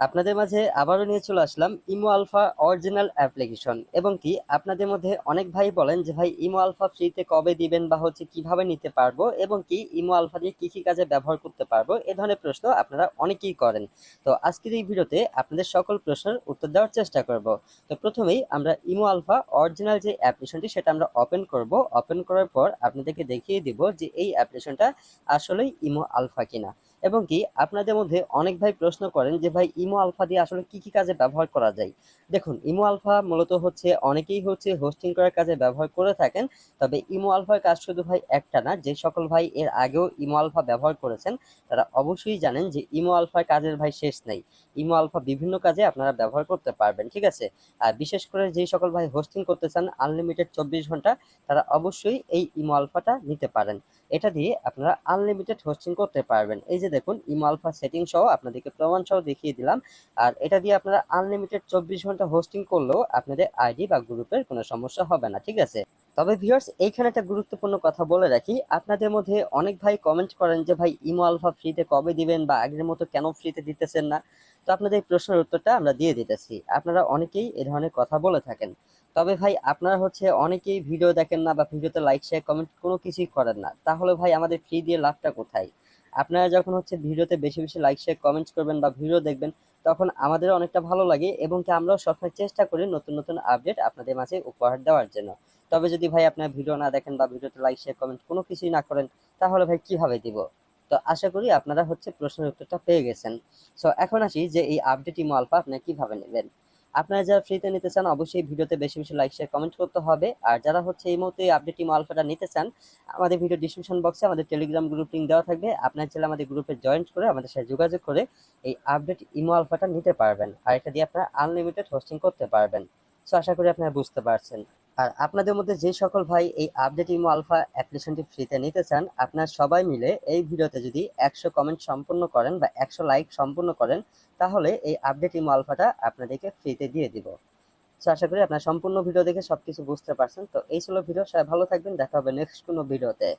আপনাদের মাঝে আবারও নিয়ে চলে আসলাম ইমো আলফা অরিজিনাল অ্যাপ্লিকেশন। এবং কি, আপনাদের মধ্যে অনেক ভাই বলেন যে, ভাই, ইমো আলফা ফ্রিতে কবে দিবেন বা হচ্ছে কীভাবে নিতে পারব? এবং কি, ইমো আলফা দিয়ে কি কি কাজে ব্যবহার করতে পারব? এ ধরনের প্রশ্ন আপনারা অনেকেই করেন। তো আজকের এই ভিডিওতে আপনাদের সকল প্রশ্নের উত্তর দেওয়ার চেষ্টা করব। তো প্রথমেই আমরা ইমো আলফা অরিজিনাল যে অ্যাপ্লিকেশনটি, সেটা আমরা ওপেন করব। ওপেন করার পর আপনাদেরকে দেখিয়ে দিব যে, এই অ্যাপ্লিকেশনটা আসলেই ইমো আলফা কিনা। এবং কি আপনাদের মধ্যে অনেক ভাই প্রশ্ন করেন যে, ভাই, ইমো আলফা দিয়ে আসলে কি কি কাজে ব্যবহার করা যায়? দেখুন, ইমো আলফা মূলত হচ্ছে অনেকেই হচ্ছে হোস্টিং করার কাজে ব্যবহার করে থাকেন। তবে ইমো আলফার কাজ শুধু ভাই একটা না, যে সকল ভাই এর আগেও ইমো আলফা ব্যবহার করেছেন, তারা অবশ্যই জানেন যে ইমো আলফার কাজের ভাই শেষ নেই। ইমো আলফা বিভিন্ন কাজে আপনারা ব্যবহার করতে পারবেন, ঠিক আছে? আর বিশেষ করে যে সকল ভাই হোস্টিং করতে চান আনলিমিটেড চব্বিশ ঘণ্টা, তারা অবশ্যই এই ইমো আলফাটা নিতে পারেন। এটা দিয়ে আপনারা আনলিমিটেড হোস্টিং করতে পারবেন। এই যে দেখুন, ইমো আলফা সেটিং সহ আপনাদেরকে প্রমাণ সহ দেখিয়ে দিলাম। আর এটা দিয়ে আপনারা আনলিমিটেড চব্বিশ ঘণ্টা হোস্টিং করলেও আপনাদের আইডি বা গ্রুপের কোনো সমস্যা হবে না, ঠিক আছে? তবে ভিউয়ার্স এইখানে একটা গুরুত্বপূর্ণ কথা বলে রাখি। আপনাদের মধ্যে অনেক ভাই কমেন্ট করেন যে, ভাই, ইমো আলফা ফ্রিতে কবে দিবেন বা আগের মতো কেন ফ্রিতে দিতেছেন না? তো আপনাদের এই প্রশ্নের উত্তরটা আমরা দিয়ে দিতেছি। আপনারা অনেকেই এ ধরনের কথা বলে থাকেন। তবে ভাই, আপনারা হচ্ছে অনেকেই ভিডিও দেখেন না বা ভিডিওতে লাইক শেয়ার কমেন্ট কোনো কিছুই করেন না। তাহলে ভাই, আমাদের ফ্রি দিয়ে লাভটা কোথায়? আপনারা যখন হচ্ছে ভিডিওতে বেশি বেশি লাইক শেয়ার কমেন্টস করবেন বা ভিডিও দেখবেন, তখন আমাদের অনেকটা ভালো লাগে এবং কি আমরাও সবসময় চেষ্টা করি নতুন নতুন আপডেট আপনাদের মাঝে উপহার দেওয়ার জন্য। তবে যদি ভাই আপনার ভিডিও না দেখেন বা ভিডিওতে লাইক শেয়ার কমেন্ট কোনো কিছুই না করেন, তাহলে ভাই কীভাবে দিব? তো আশা করি আপনারা হচ্ছে প্রশ্নের উত্তরটা পেয়ে গেছেন। সো এখন আসি যে এই আপডেট আলফা আপনি কীভাবে নেবেন? আপনারা যারা ফ্রিতে নিতে চান, অবশ্যই ভিডিওতে বেশি বেশি লাইক শেয়ার কমেন্ট করতে হবে। আর যারা হচ্ছে এই মুহূর্তে আপডেট ইমো আলফাটা নিতে চান, আমাদের ভিডিও ডিসক্রিপশন বক্সে আমাদের টেলিগ্রাম গ্রুপ লিঙ্ক দেওয়া থাকবে। আপনার ছেলে আমাদের গ্রুপে জয়েন করে আমাদের সাথে যোগাযোগ করে এই আপডেট ইমো আলফাটা নিতে পারবেন। আর এটা দিয়ে আপনারা আনলিমিটেড হোস্টিং করতে পারবেন। সো আশা করি আপনারা বুঝতে পারছেন। আর আপনাদের মধ্যে যে সকল ভাই এই আপডেট ইমো আলফা অ্যাপ্লিকেশনটি ফ্রিতে নিতে চান, আপনারা সবাই মিলে এই ভিডিওতে যদি একশো কমেন্ট সম্পূর্ণ করেন বা একশো লাইক সম্পূর্ণ করেন, তাহলে এই আপডেট ইমো আলফাটা আপনাদেরকে ফ্রিতে দিয়ে দিব। সো আশা করি আপনার সম্পূর্ণ ভিডিও দেখে সব কিছু বুঝতে পারছেন। তো এই ছিল ভিডিও, সবাই ভালো থাকবেন, দেখা হবে নেক্সট কোনো ভিডিওতে।